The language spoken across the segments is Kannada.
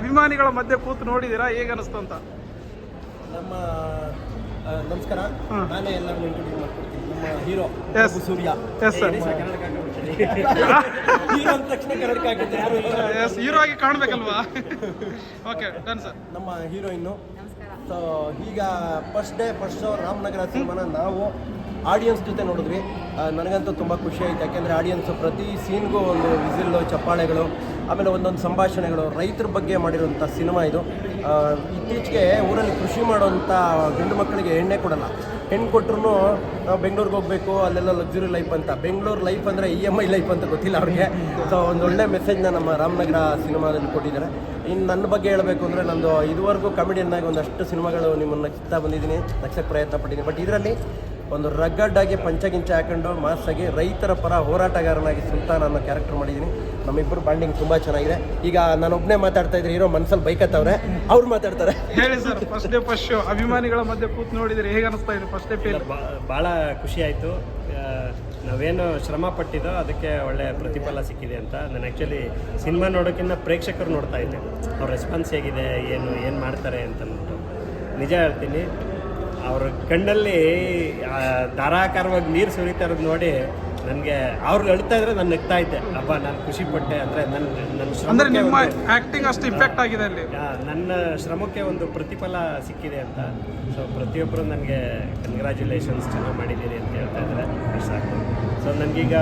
ಅಭಿಮಾನಿಗಳ ಮಧ್ಯೆ ಕೂತು ನೋಡಿದೀರಾ ಹೇಗೆ ಅನಿಸ್ತು ಅಂತ? ನಮ್ಮ ನಮಸ್ಕಾರ. ನಾನೇ ಎಲ್ಲರೂ ಇಂಟ್ರೊಡ್ಯೂಸ್ ಮಾಡ್ಕೊಡ್ತೀನಿ. ನಮ್ಮ hero S Surya. Yes sir hero ಅಂದ ತಕ್ಷಣ ಕನ್ನಡಕ ಆಗುತ್ತೆ ಯಾರು ಎಸ್ ಹೀರೋ ಆಗಿ ಕಾಣಬೇಕಲ್ವಾ? ಓಕೆ ಡನ್ ಸರ್ ನಮ್ಮ ಹೀರೋಯಿನ್ನು ಸೊ ಈಗ first day first show Ramanagara ಸಿನಿಮಾನ ನಾವು ಆಡಿಯನ್ಸ್ ಜೊತೆ ನೋಡಿದ್ವಿ. ನನಗಂತೂ ತುಂಬ ಖುಷಿ ಆಯ್ತು. ಯಾಕೆಂದರೆ ಆಡಿಯನ್ಸ್ ಪ್ರತಿ ಸೀನ್ಗೂ ಒಂದು ವಿಸಿಲ್ಲು ಚಪ್ಪಾಳೆಗಳು ಆಮೇಲೆ ಒಂದೊಂದು ಸಂಭಾಷಣೆಗಳು, ರೈತರ ಬಗ್ಗೆ ಮಾಡಿರುವಂಥ ಸಿನಿಮಾ ಇದು. ಇತ್ತೀಚೆಗೆ ಊರಲ್ಲಿ ಕೃಷಿ ಮಾಡುವಂಥ ಗಂಡು ಮಕ್ಕಳಿಗೆ ಎಣ್ಣೆ ಕೊಡಲ್ಲ. ಹೆಣ್ಣು ಕೊಟ್ಟರು ನಾವು ಬೆಂಗಳೂರಿಗೆ ಹೋಗಬೇಕು, ಅಲ್ಲೆಲ್ಲ ಲಕ್ಸುರಿ ಲೈಫ್ ಅಂತ. ಬೆಂಗಳೂರು ಲೈಫ್ ಅಂದರೆ ಇ ಎಂ ಐ ಲೈಫ್ ಅಂತ ಗೊತ್ತಿಲ್ಲ ಅವ್ರಿಗೆ. ಸೊ ಒಂದು ಒಳ್ಳೆ ಮೆಸೇಜ್ನ ನಮ್ಮ ರಾಮನಗರ ಸಿನಿಮಾದಲ್ಲಿ ಕೊಟ್ಟಿದ್ದಾರೆ. ಇನ್ನು ನನ್ನ ಬಗ್ಗೆ ಹೇಳಬೇಕು ಅಂದರೆ ನಂದು ಇದುವರೆಗೂ ಕಾಮಿಡಿಯನ್ನಾಗಿ ಒಂದಷ್ಟು ಸಿನಿಮಾಗಳು ನಿಮ್ಮನ್ನು ಕಿತ್ತಾ ಬಂದಿದ್ದೀನಿ. ಲಕ್ಷಕ್ಕೆ ಪ್ರಯತ್ನ ಪಟ್ಟಿದ್ದೀನಿ. ಬಟ್ ಇದರಲ್ಲಿ ಒಂದು ರಗ್ಗಡ್ಡಾಗಿ ಆಗಿ ಪಂಚಗಿಂಚ ಹಾಕೊಂಡು ಮಾಸಾಗಿ ರೈತರ ಪರ ಹೋರಾಟಗಾರನಾಗಿ ಸುಲ್ತಾನ್ ಅನ್ನೋ ಕ್ಯಾರೆಕ್ಟರ್ ಮಾಡಿದ್ದೀನಿ. ನಮ್ಮಿಬ್ಬರು ಬಾಂಡಿಂಗ್ ತುಂಬ ಚೆನ್ನಾಗಿದೆ. ಈಗ ನಾನು ಒಬ್ಬನೇ ಮಾತಾಡ್ತಾ ಇದ್ರೆ ಇರೋ ಮನ್ಸಲ್ಲಿ ಬೈಕತ್ತವ್ರೆ ಅವ್ರು ಮಾತಾಡ್ತಾರೆ. ಹೇಳಿ sir first day first show ಅಭಿಮಾನಿಗಳ ಮಧ್ಯೆ ಕೂತ್ ನೋಡಿದ್ರೆ ಹೇಗೆ ಅನಿಸ್ತಾ ಇದೆ ಫಸ್ಟ್ ಡೇ ಫೀಲ್ ಭಾಳ ಖುಷಿ ಆಯಿತು. ನಾವೇನು ಶ್ರಮ ಪಟ್ಟಿದ್ದೋ ಅದಕ್ಕೆ ಒಳ್ಳೆ ಪ್ರತಿಫಲ ಸಿಕ್ಕಿದೆ ಅಂತ. ನಾನು ಆ್ಯಕ್ಚುಲಿ ಸಿನಿಮಾ ನೋಡೋಕ್ಕಿಂತ ಪ್ರೇಕ್ಷಕರು ನೋಡ್ತಾ ಇದ್ದೆ. ಅವ್ರ ರೆಸ್ಪಾನ್ಸ್ ಹೇಗಿದೆ ಏನು ಏನು ಮಾಡ್ತಾರೆ ಅಂತ ಅಂದ್ಬಿಟ್ಟು. ನಿಜ ಹೇಳ್ತೀನಿ ಅವ್ರ ಕಣ್ಣಲ್ಲಿ ಧಾರಾಕಾರವಾಗಿ ನೀರು ಸುರಿತಾ ಇರೋದು ನೋಡಿ ನನಗೆ ಅವ್ರು ಅಳ್ತಾ ಇದ್ರೆ ನಾನು ನಗ್ತಾ ಇದ್ದೆ. ಅಪ್ಪ ನಾನು ಖುಷಿ ಪಟ್ಟೆ. ಅಂದರೆ ನನ್ನ ನನ್ನ ಆಕ್ಟಿಂಗ್ ಅಷ್ಟು ಇಫೆಕ್ಟ್ ಆಗಿದೆ ಅಲ್ಲಿ. ನನ್ನ ಶ್ರಮಕ್ಕೆ ಒಂದು ಪ್ರತಿಫಲ ಸಿಕ್ಕಿದೆ ಅಂತ. ಸೊ ಪ್ರತಿಯೊಬ್ಬರು ನನಗೆ ಕಂಗ್ರ್ಯಾಚುಲೇಷನ್ಸ್ ಚೆನ್ನಾಗಿ ಮಾಡಿದ್ದೀರಿ ಅಂತ ಹೇಳ್ತಾ ಇದ್ದಾರೆ. ಅಷ್ಟು ಸಾಕು. ಸೊ ನನಗೀಗ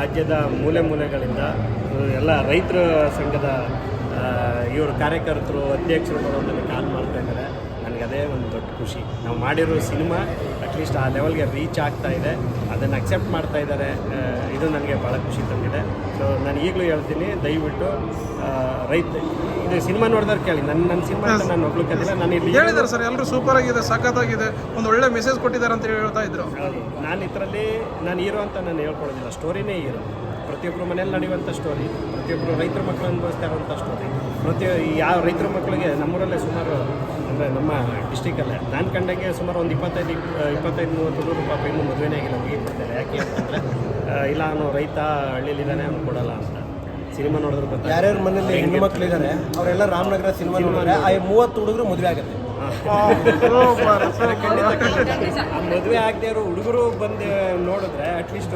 ರಾಜ್ಯದ ಮೂಲೆ ಮೂಲೆಗಳಿಂದ ಎಲ್ಲ ರೈತರ ಸಂಘದ ಇವರು ಕಾರ್ಯಕರ್ತರು ಅಧ್ಯಕ್ಷರು ನನಗೆ ಕಾಲ್ ಮಾಡ್ತಾ ಇದ್ದಾರೆ. ನನಗೆ ಅದೇ ಒಂದು ದೊಡ್ಡ ಖುಷಿ. ನಾವು ಮಾಡಿರೋ ಸಿನಿಮಾ ಅಟ್ಲೀಸ್ಟ್ ಆ ಲೆವೆಲ್ಗೆ ರೀಚ್ ಆಗ್ತಾ ಇದೆ. ಅದನ್ನು ಅಕ್ಸೆಪ್ಟ್ ಮಾಡ್ತಾ ಇದ್ದಾರೆ ಇದು ನನಗೆ ಭಾಳ ಖುಷಿ ತಂದಿದೆ. ಸೊ ನಾನು ಈಗಲೂ ಹೇಳ್ತೀನಿ ದಯವಿಟ್ಟು ರೈತ ಇದು ಸಿನಿಮಾ ನೋಡಿದ್ರೆ ಕೇಳಿ. ನನ್ನ ನನ್ನ ಸಿನಿಮಾ ಅಂತ ನಾನು ಹೊಗ್ಲಿಕ್ಕಿಲ್ಲ ನಾನು ಇಲ್ಲಿ ಹೇಳಿದ್ದಾರೆ ಸರ್ ಎಲ್ಲರೂ ಸೂಪರ್ ಆಗಿದೆ ಸಖತ್ತಾಗಿದೆ. ಒಂದು ಒಳ್ಳೆ ಮೆಸೇಜ್ ಕೊಟ್ಟಿದ್ದಾರೆ ಅಂತ ಹೇಳ್ತಾ ಇದ್ರು. ನಾನು ಇದರಲ್ಲಿ ನಾನು ಹೀರೋ ಅಂತ ನಾನು ಹೇಳ್ಕೊಳ್ಳೋದಿಲ್ಲ. ಸ್ಟೋರಿನೇ ಹೀರೋ. ಪ್ರತಿಯೊಬ್ಬರು ಮನೇಲಿ ನಡೆಯುವಂಥ ಸ್ಟೋರಿ ಪ್ರತಿಯೊಬ್ಬರು ರೈತರ ಮಕ್ಕಳು ಅನುಭವಿಸ್ತಾ ಇರುವಂಥ ಸ್ಟೋರಿ ಪ್ರತಿ ಯಾವ ರೈತರ ಮಕ್ಕಳಿಗೆ ನಮ್ಮೂರಲ್ಲೇ ಸುಮಾರು ಅಂದರೆ ನಮ್ಮ ಡಿಸ್ಟಿಕಲ್ಲೇ ನಾನು ಕಂಡಂಗೆ ಸುಮಾರು ಒಂದು ಇಪ್ಪತ್ತೈದು ಇಪ್- ಇಪ್ಪತ್ತೈದು ಮೂವತ್ತು ನೂರು ರೂಪಾಯಿ ಇನ್ನೂ ಮದುವೆನೇ ಆಗಿಲ್ಲ ಮುಗಿ ಕೊಡ್ತಾರೆ. ಯಾಕೆ ಅಂತಂದರೆ ಇಲ್ಲ ಅವನು ರೈತ ಹಳ್ಳಿಲಿದ್ದಾನೆ ಅವ್ನು ಕೊಡಲ್ಲ ಅಂತ. ಸಿನಿಮಾ ನೋಡಿದ್ರು. ಯಾರ್ಯಾರ ಮನೆಯಲ್ಲಿ ಹೆಣ್ಣು ಮಕ್ಕಳಿದ್ದಾರೆ ಅವರೆಲ್ಲ ರಾಮನಗರ ಸಿನಿಮಾ ನೋಡಿದ್ರೆ. ಆ ಮೂವತ್ತು ಹುಡುಗರು ಮದುವೆ ಆಗುತ್ತೆ. ಮದುವೆ ಆಗದೆ ಇರೋ ಹುಡುಗರು ಬಂದು ನೋಡಿದ್ರೆ ಅಟ್ಲೀಸ್ಟ್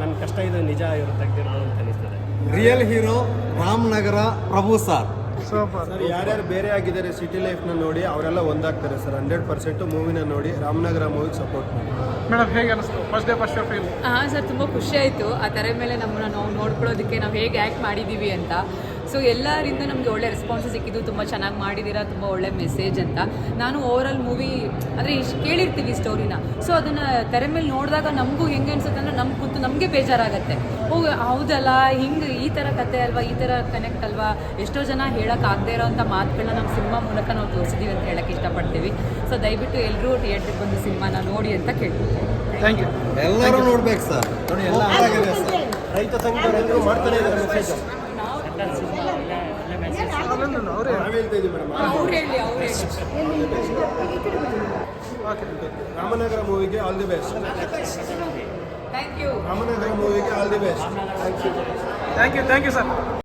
ನನ್ನ ಕಷ್ಟ ಇದು ನಿಜ ಇವರು ತೆಗ್ದಿರೋದು ಅಂತ ಅನಿಸ್ತದೆ. Real hero Ramanagara Prabhu sir super sir ಯಾರ್ಯಾರು ಬೇರೆ ಆಗಿದ್ದಾರೆ ಸಿಟಿ ಲೈಫ್ನ ನೋಡಿ ಅವರೆಲ್ಲ ಒಂದಾಗ್ತಾರೆ ಸರ್ ಹಂಡ್ರೆಡ್ ಪರ್ಸೆಂಟು ಮೂವಿನ ನೋಡಿ ರಾಮನಗರ ಮೂವಿಗೆ ಸಪೋರ್ಟ್ ಮಾಡಿ. ಮೇಡಮ್ ಹೇಗೆ ಅನಿಸ್ತು? ಫಸ್ಟ್ ಡೇ ಫಸ್ಟ್ ಫೀಲ್ ಹಾಂ ಸರ್ ತುಂಬ ಖುಷಿ ಆಯಿತು. ಆ ತರ ಮೇಲೆ ನಮ್ಮನ್ನ ನಾವು ನೋಡ್ಕೊಳ್ಳೋದಕ್ಕೆ ನಾವು ಹೇಗೆ ಆ್ಯಕ್ಟ್ ಮಾಡಿದ್ದೀವಿ ಅಂತ. ಸೊ ಎಲ್ಲರಿಂದ ನಮಗೆ ಒಳ್ಳೆ ರೆಸ್ಪಾನ್ಸ್ ಸಿಕ್ಕಿದ್ದು ತುಂಬ ಚೆನ್ನಾಗಿ ಮಾಡಿದ್ದೀರಾ ತುಂಬ ಒಳ್ಳೆ ಮೆಸೇಜ್ ಅಂತ. ನಾನು ಓವರಾಲ್ ಮೂವಿ ಅಂದರೆ ಇಷ್ಟು ಕೇಳಿರ್ತೀವಿ ಸ್ಟೋರಿನ ಸೊ ಅದನ್ನು ತೆರೆ ಮೇಲೆ ನೋಡಿದಾಗ ನಮಗೂ ಹೆಂಗೆ ಅನ್ಸುತ್ತೆ ಅಂದರೆ ನಮ್ಗೆ ಕೂತು ನಮಗೆ ಬೇಜಾರಾಗತ್ತೆ. ಓ ಹೌದಲ್ಲ ಹಿಂಗೆ ಈ ಥರ ಕತೆ ಅಲ್ವಾ ಈ ಥರ ಕನೆಕ್ಟ್ ಅಲ್ವಾ ಎಷ್ಟೋ ಜನ ಹೇಳೋಕ್ಕಾಗದೇ ಇರೋವಂಥ ಮಾತುಗಳನ್ನ ನಮ್ಮ ಸಿನಿಮಾ ಮೂಲಕ ನಾವು ತೋರಿಸಿದ್ದೀವಿ ಅಂತ ಹೇಳಕ್ಕೆ ಇಷ್ಟಪಡ್ತೀವಿ. ಸೊ ದಯವಿಟ್ಟು ಎಲ್ಲರೂ ಥಿಯೇಟ್ರಿಗೆ ಬಂದು ಸಿನಿಮಾನ ನೋಡಿ ಅಂತ ಕೇಳ್ತೀವಿ ಥ್ಯಾಂಕ್ ಯು ಎಲ್ಲರೂ ನೋಡ್ಬೇಕು ಸರ್. ನೋಡಿ ಎಲ್ಲ ರೈತ ಸಂಘ ಮಾಡ್ತಾನೆ ಇದ್ದಾರೆ ಮೆಸೇಜ್ ಮೇಡಮ್. ಅವ್ರು ಓಕೆ ರಾಮನಗರ ಮೂವಿಗೆ all the best Ramanagara ಮೂವಿಗೆ all the best thank you thank you sir